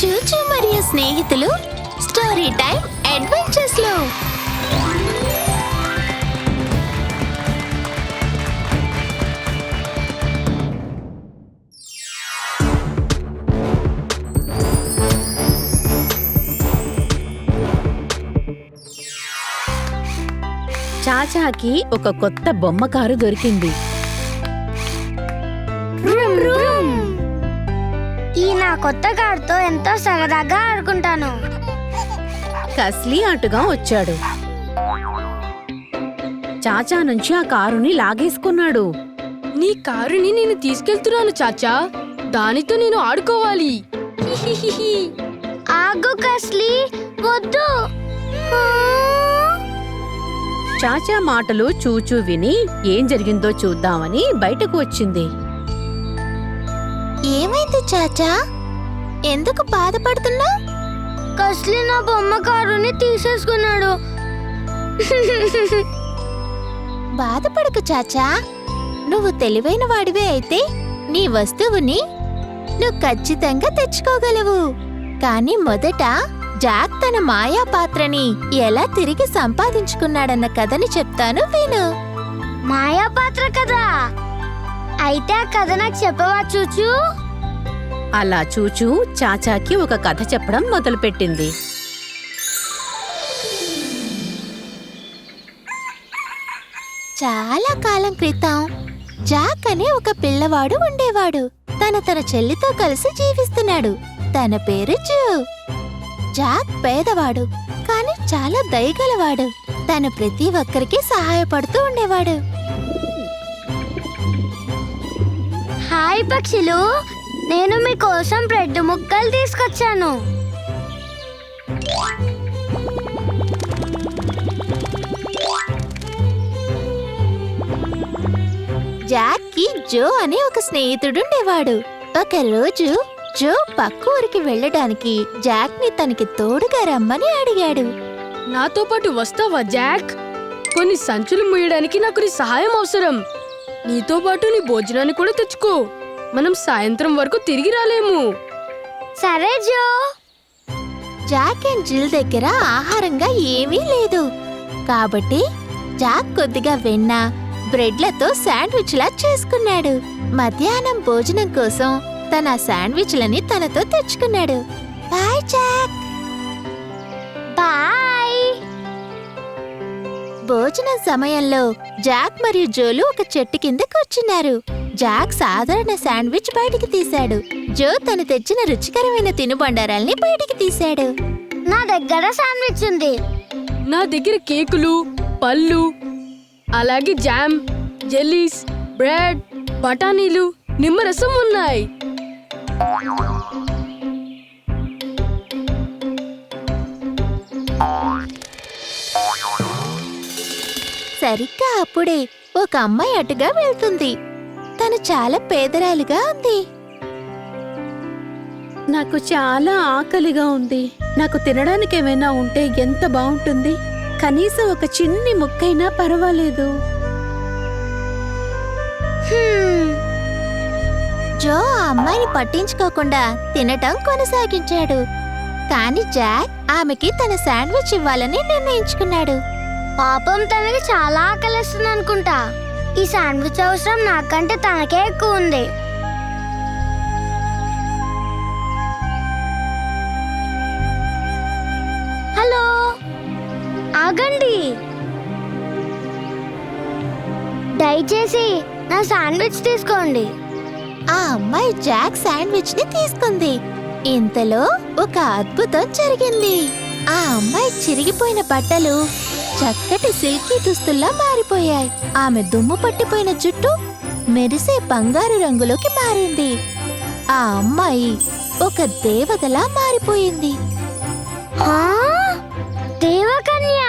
చూచు మరియు స్నేహితులు స్టోరీ టైం అడ్వెంచర్స్లో. చాచాకి ఒక కొత్త బొమ్మ కారు దొరికింది. కారుతో ఎంతో సరదాగా ఆడుకుంటాను. కస్లీ అటుగా వచ్చాడు. చాచా నుంచి ఆ కారుని లాగేసుకున్నాడు. నీ కారుని నేను తీసుకెళ్తున్నాను చాచా. దానితో నేను ఆడుకోవాలి. ఆగు కస్లీ వద్దు. చాచా మాటలు చూచూ విని ఏం జరిగిందో చూద్దామని బయటకు వచ్చింది. ఏమైంది చాచా? ఎందుకు బాధపడుతున్నా? కస్లీ నా బొమ్మ కారుని తీసేసుకున్నాడు. బాధపడకు చాచా. నువ్వు తెలివైన వాడివే అయితే నీ వస్తువుని నువ్వు ఖచ్చితంగా తెచ్చుకోగలవు. కానీ మొదట జాక్ తన మాయా పాత్రని ఎలా తిరిగి సంపాదించుకున్నాడన్న కథని చెప్తాను విను. మాయా పాత్ర కదా? అయితే ఆ కథ నాకు చెప్పవా చూచు? అలా చూచూ చాచాకి ఒక కథ చెప్పడం మొదలుపెట్టింది. చాలా కాలం క్రితం జాక్ అనే ఒక పిల్లవాడు ఉండేవాడు. తన తన చెల్లితో కలిసి జీవిస్తున్నాడు. తన పేరు జూ. జాక్ పేదవాడు కానీ చాలా దయగలవాడు. తను ప్రతి ఒక్కరికి సహాయపడుతూ ఉండేవాడు. హాయ్ పక్షులు నేను మీకోసం బ్రెడ్ ముక్కలు తీసుకొచ్చాను. జాక్కి జో అనే ఒక స్నేహితుడుండేవాడు. ఒక రోజు జో పక్క ఊరికి వెళ్ళడానికి జాక్ని తనకి తోడుగా రమ్మని అడిగాడు. నాతో పాటు వస్తావా జాక్? కొన్ని సంచులు మూయడానికి నాకు నీ సహాయం అవసరం. నీతో పాటు నీ భోజనాన్ని కూడా తెచ్చుకో. మనం సాయంత్రం వరకు తిరిగి రాలేము. సరే జో. జాక్ అండ్ జిల్ దగ్గర ఆహారంగా ఏమీ లేదు. కాబట్టి జాక్ కొద్దిగా వెన్న బ్రెడ్లతో శాండ్విచ్లా చేసుకున్నాడు. మధ్యాహ్నం భోజనం కోసం తన శాండ్విచ్లని తనతో తెచ్చుకున్నాడు. Bye Jack. బాయ్. భోజనం సమయంలో జాక్ మరియు జోలు ఒక చెట్టు కింద కూర్చున్నారు. జాక్ సాధారణ శాండ్విచ్ బయటికి తీశాడు. జో తను తెచ్చిన రుచికరమైన తినుబండారాల్ని బయటికి తీశాడు. నా దగ్గర శాండ్విచ్ ఉంది. నా దగ్గర కేకులు పళ్ళు అలాగే జామ్ జెల్లీస్ బ్రెడ్ బఠానీలు నిమ్మరసం ఉన్నాయి. సరిగ్గా అప్పుడే ఒక అమ్మాయి అటుగా వెళ్తుంది. తను చాలా పేదరాలిగా ఉంది. నాకు చాలా ఆకలిగా ఉంది. నాకు తినడానికి ఏమైనా ఉంటే ఎంత బాగుంటుంది. కనీసం ఒక చిన్ని ముక్కైనా పర్వాలేదు. జో ఆ అమ్మాయిని పట్టించుకోకుండా తినటం కొనసాగించాడు. కానీ జాక్ ఆమెకి తన శాండ్విచ్ ఇవ్వాలని నిర్ణయించుకున్నాడు. పాపం తనకి చాలా ఆకలిస్తుంది అనుకుంటా ఈ శాండ్విచ్ అవసరం నాకంటే తనకే ఎక్కువ ఉంది. హలో ఆగండి. దయచేసి నా శాండ్విచ్ తీసుకోండి. ఆ అమ్మాయి జాక్ శాండ్విచ్ని తీసుకుంది. ఇంతలో ఒక అద్భుతం జరిగింది. ఆ అమ్మాయి చిరిగిపోయిన బట్టలు చక్కటి సిల్కీ దుస్తుల్లా మారిపోయాయి. ఆమె దుమ్ము పట్టిపోయిన జుట్టు మెరిసే బంగారు రంగులోకి మారింది. ఆ అమ్మాయి ఒక దేవతలా మారిపోయింది. హా? దేవకన్య?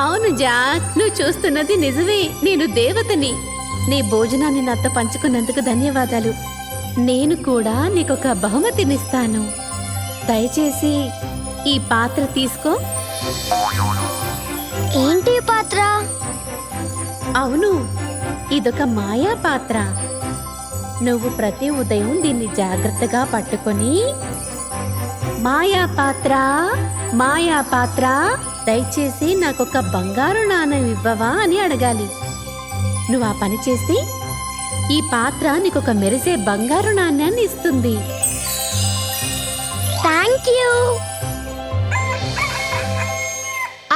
అవును జాక్ నువ్వు చూస్తున్నది నిజమే. నేను దేవతని. నీ భోజనాన్ని నాతో పంచుకున్నందుకు ధన్యవాదాలు. నేను కూడా నీకొక బహుమతినిస్తాను. దయచేసి ఈ పాత్ర తీసుకో. ఏంటి పాత్ర? అవును ఇదొక మాయా పాత్ర. నువ్వు ప్రతి ఉదయం దీన్ని జాగ్రత్తగా పట్టుకొని మాయా పాత్ర మాయా పాత్ర దయచేసి నాకొక బంగారు నాణెం ఇవ్వవా అని అడగాలి. నువ్వు ఆ పని చేస్తే ఈ పాత్ర నీకొక మెరిసే బంగారు నాణ్యాన్ని ఇస్తుంది. Thank you.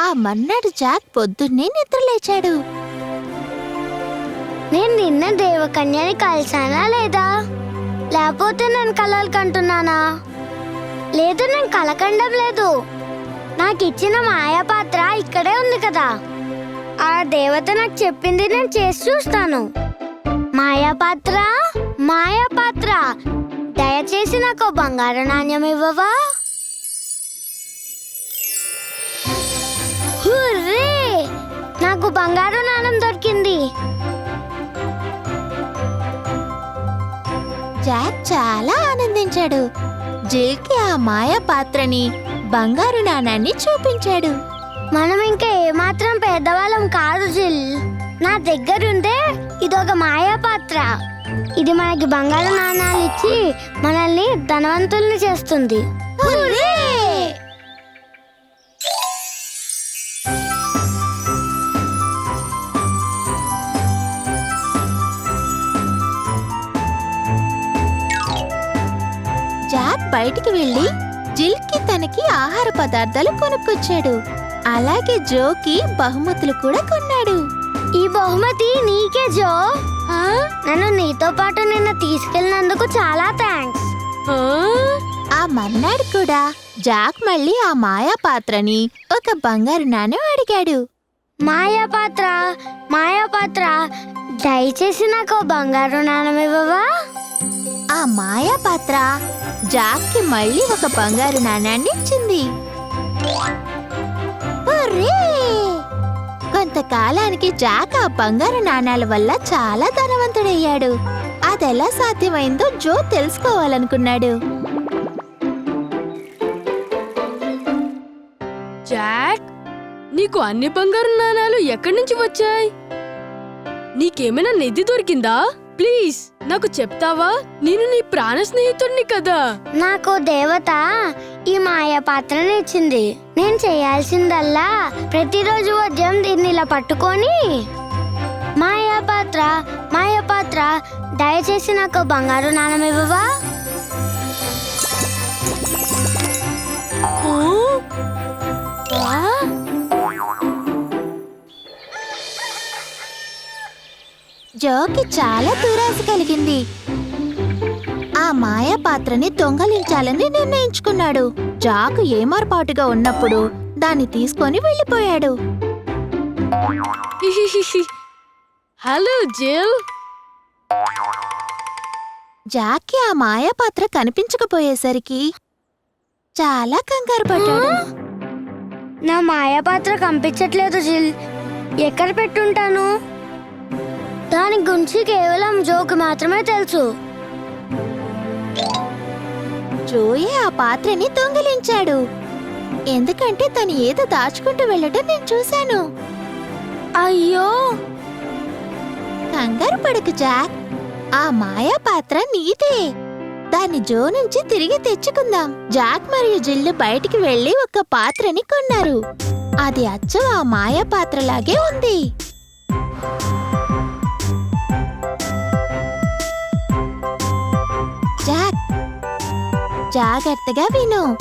ఆ మన్నాడు జాక్ పొద్దున్నే నిద్రలేచాడు. నేను నిన్న దేవకన్యని కలిసానా లేదా? లేకపోతే నేను కలలు కంటున్నానా? లేదు నేను కలకండం లేదు. నాకు ఇచ్చిన మాయా పాత్ర ఇక్కడే ఉంది కదా. ఆ దేవత నాకు చెప్పింది నేను చేసి చూస్తాను. మాయా పాత్ర మాయా పాత్ర దయచేసి నాకు బంగారు నాణ్యం ఇవ్వవా? నాకు బంగారు నాణ్యం దొరికింది. జాక్ చాలా ఆనందించాడు. జిల్కి ఆ మాయా పాత్రని బంగారు నాణాన్ని చూపించాడు. మనం ఇంకా ఏమాత్రం పేదవాళ్ళం కాదు జిల్. నా దగ్గరుందే ఇదొక మాయా పాత్ర. ఇది మనకి బంగారు నాణాలు ఇచ్చి మనల్ని ధనవంతుల్ని చేస్తుంది. బయటికి వెళ్ళి జిల్కి తనకి ఆహార పదార్థాలు కొనుక్కొచ్చాడు. అలాగే జోకి బహుమతులు కూడా కొన్నాడు. ఈ బహుమతి నీకే జో. నన్ను నీతో పాటు నిన్న తీసుకెళ్ళినందుకు చాలా థ్యాంక్స్. ఆ? మర్నాడు కూడా జాక్ మళ్ళీ ఆ మాయా పాత్రని ఒక బంగారు నాణెం అడిగాడు. మాయా పాత్ర మాయా పాత్ర దయచేసి నాకు బంగారు నాణం ఇవ్వవా? ఆ మాయా పాత్ర జాక్కి మళ్ళీ ఒక బంగారు నాణాన్ని ఇచ్చింది కొంతకాలానికి జాక్ ఆ బంగారు నాణాల వల్ల చాలా ధనవంతుడయ్యాడు. అదెలా సాధ్యమైందో జో తెలుసుకోవాలనుకున్నాడు. జాక్ నీకు అన్ని బంగారు నాణాలు ఎక్కడి నుంచి వచ్చాయి? నీకేమైనా నిధి దొరికిందా? ప్లీజ్. నాకు చెప్తావా? నేను నీ ప్రాణ స్నేహితుడిని కదా. నాకు దేవత ఈ మాయా పాత్రని ఇచ్చింది. నేను చేయాల్సిందల్లా ప్రతిరోజు ఉదయం దీన్ని ఇలా పట్టుకొని మాయా పాత్ర మాయా పాత్ర దయచేసి నాకు బంగారు నాణం ఇవ్వవా? ఆ? జోకి చాలా దురాశ కలిగింది. ఆ మాయా పాత్రని దొంగలించాలని నిర్ణయించుకున్నాడు. జాకు ఏమార్పాటుగా ఉన్నప్పుడు దాన్ని తీసుకొని వెళ్ళిపోయాడు. హలో జిల్. జాక్కి ఆ మాయా పాత్ర కనిపించకపోయేసరికి చాలా కంగారు పడ్డాడు. నా మాయా పాత్ర కనిపించట్లేదు జిల్. ఎక్కడ పెట్టుంటాను? దాని గురించి కేవలం జోక్ మాత్రమే తెలుసు. జోయే ఆ పాత్రని దొంగిలించాడు. ఎందుకంటే తను ఏదో దాచుకుంటూ వెళ్ళటం నేను చూశాను. అయ్యో! కంగారు పడకు జాక్. ఆ మాయా పాత్ర నీదే. దాన్ని జో నుంచి తిరిగి తెచ్చుకుందాం. జాక్ మరియు జిల్లు బయటికి వెళ్ళి ఒక పాత్రని కొన్నారు. అది అచ్చం ఆ మాయా పాత్రలాగే ఉంది. జాగ్రత్తగా విను.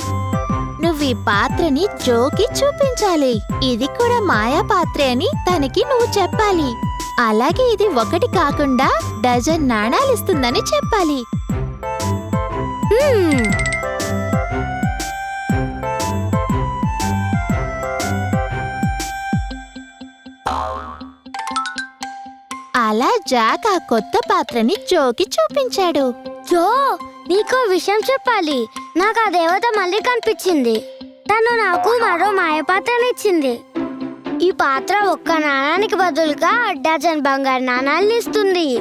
నువ్వు ఈ పాత్రని జోకి చూపించాలి. ఇది కూడా మాయా పాత్రే అని తనకి నువ్వు చెప్పాలి. అలాగే ఇది ఒకటి కాకుండా డజన్ నాణాలిస్తుందని చెప్పాలి. అలా జాక్ ఆ కొత్త పాత్రని జోకి చూపించాడు. జో! నీకో విషయం చెప్పాలి. నాకు ఆ దేవత మళ్ళీ కనిపించింది. తను నాకు మరో మాయపాత్రనిచ్చింది. ఈ పాత్ర ఒక్క నాణానికి బదులుగా డజన్ బంగారు నాణాలు ఇస్తుంది.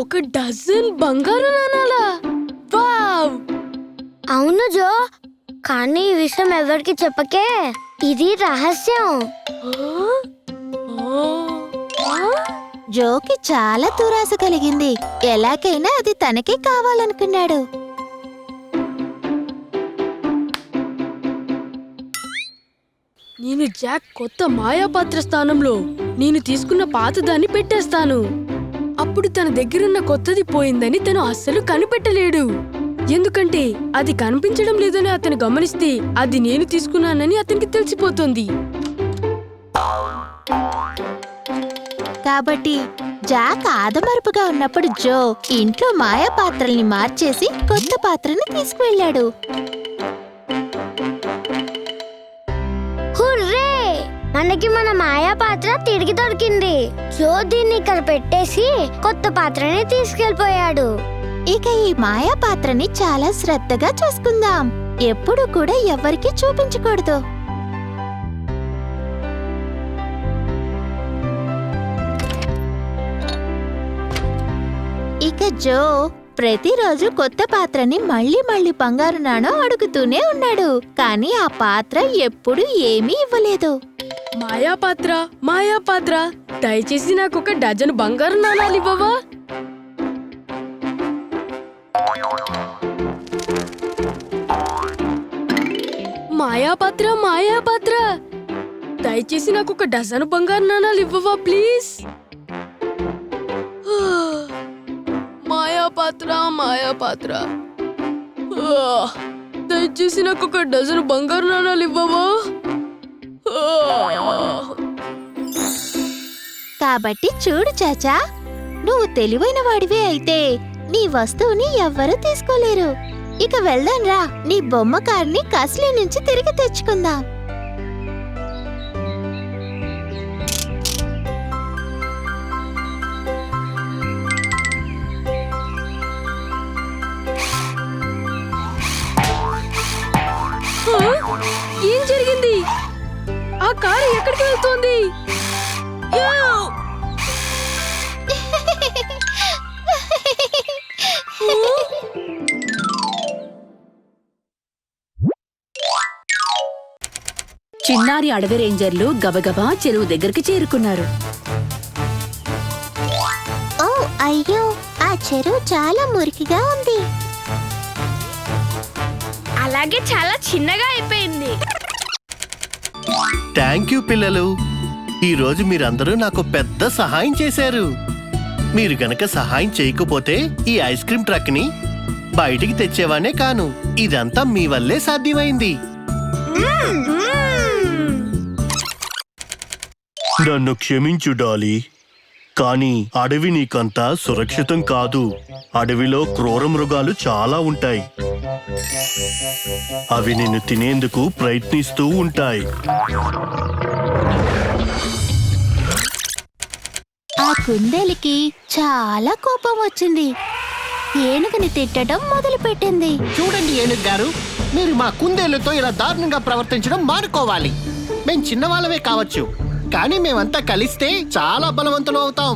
ఒక డజన్ బంగారు నాణాలా? వావ్! అవును జో. కానీ ఈ విషయం ఎవరికి చెప్పకే? ఇది రహస్యం? జోకి చాలా దురాశ కలిగింది. ఎలాగైనా అది తనకే కావాలనుకున్నాడు. నేను జాక్ కొత్త మాయాపాత్ర స్థానంలో నేను తీసుకున్న పాతదాన్ని పెట్టేస్తాను. అప్పుడు తన దగ్గరున్న కొత్తది పోయిందని తను అస్సలు కనిపెట్టలేడు. ఎందుకంటే అది కనిపించడం లేదని అతను గమనిస్తే అది నేను తీసుకున్నానని అతనికి తెలిసిపోతుంది. కాబట్టి జాక్ ఆదమరుపుగా ఉన్నప్పుడు జో ఇంట్లో మాయా పాత్రల్ని మార్చేసి కొత్త పాత్రని తీసుకువెళ్ళాడు. హుర్రే! మనకి మన మాయా పాత్ర తిరిగి దొరికింది. జో దీన్ని ఇక్కడ పెట్టేసి కొత్త పాత్రని తీసుకెళ్ళిపోయాడు ఇక ఈ మాయా పాత్రని చాలా శ్రద్ధగా చూసుకుందాం. ఎప్పుడు కూడా ఎవ్వరికీ చూపించకూడదు. ఇక జో ప్రతిరోజు కొత్త పాత్రని మళ్ళీ మళ్ళీ బంగారు నాణం అడుగుతూనే ఉన్నాడు. కానీ ఆ పాత్ర ఎప్పుడు ఏమీ ఇవ్వలేదు. మాయా పాత్ర మాయా పాత్ర. దయచేసి నాకు ఒక డజన్ బంగారు నాణాలు ఇవ్వవా? మాయాపాత్ర మాయాపాత్ర దయచేసి నాకు ఒక డజన్ బంగారు నాణాలు ఇవ్వవా ప్లీజ్? పాత్ర మాయా పాత్ర. దయచేసి నాకు ఒక డజన్ బంగారు నాణాలు ఇవ్వవా? కాబట్టి చూడు చాచా నువ్వు తెలివైన వాడివే అయితే నీ వస్తువుని ఎవ్వరూ తీసుకోలేరు. ఇక వెళ్దాం రా నీ బొమ్మ కార్ని కస్లీ నుంచి తిరిగి తెచ్చుకుందాం. కారు ఎక్కడికి వెళ్తోంది! చిన్నారి అడవి రేంజర్లు గబగబా చెరువు దగ్గరికి చేరుకున్నారు. ఓ అయ్యో ఆ చెరువు చాలా మురికిగా ఉంది. అలాగే చాలా చిన్నగా అయిపోయింది. థ్యాంక్ యూ పిల్లలు. ఈ రోజు మీరందరూ నాకు పెద్ద సహాయం చేశారు. మీరు గనక సహాయం చేయకపోతే ఈ ఐస్ క్రీం ట్రక్ని బయటికి తెచ్చేవానే కాను. ఇదంతా మీ వల్లే సాధ్యమైంది. నన్ను క్షమించు డాలీ. కానీ అడవి నీకంతా సురక్షితం కాదు. అడవిలో క్రూర మృగాలు చాలా ఉంటాయి. అవి నిన్ను తినేందుకు ప్రయత్నిస్తూ ఉంటాయి. ఆ కుందేలికి చాలా కోపం వచ్చింది. ఏనుగుని తిట్టడం మొదలుపెట్టింది. చూడండి ఏనుగు గారు మీరు మా కుందేళ్ళతో ఇలా దారుణంగా ప్రవర్తించడం మానుకోవాలి. మేం చిన్నవాళ్ళమే కావచ్చు. కానీ మేమంతా కలిస్తే చాలా బలవంతులు అవుతాం.